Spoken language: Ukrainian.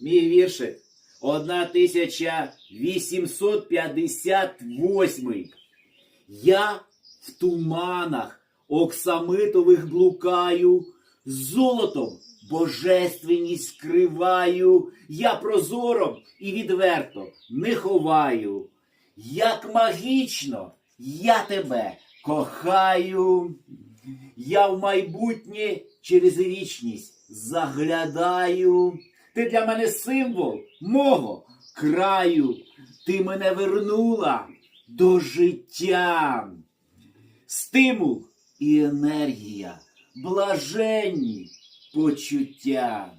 мій віршик 1858. Я в туманах оксамитових блукаю, золотом божественність скриваю, я прозоро і відверто не ховаю. Як магічно я тебе кохаю. Я в майбутнє через вічність заглядаю. Ти для мене символ мого краю. Ти мене вернула до життя. Стимул і енергія, блаженні почуття.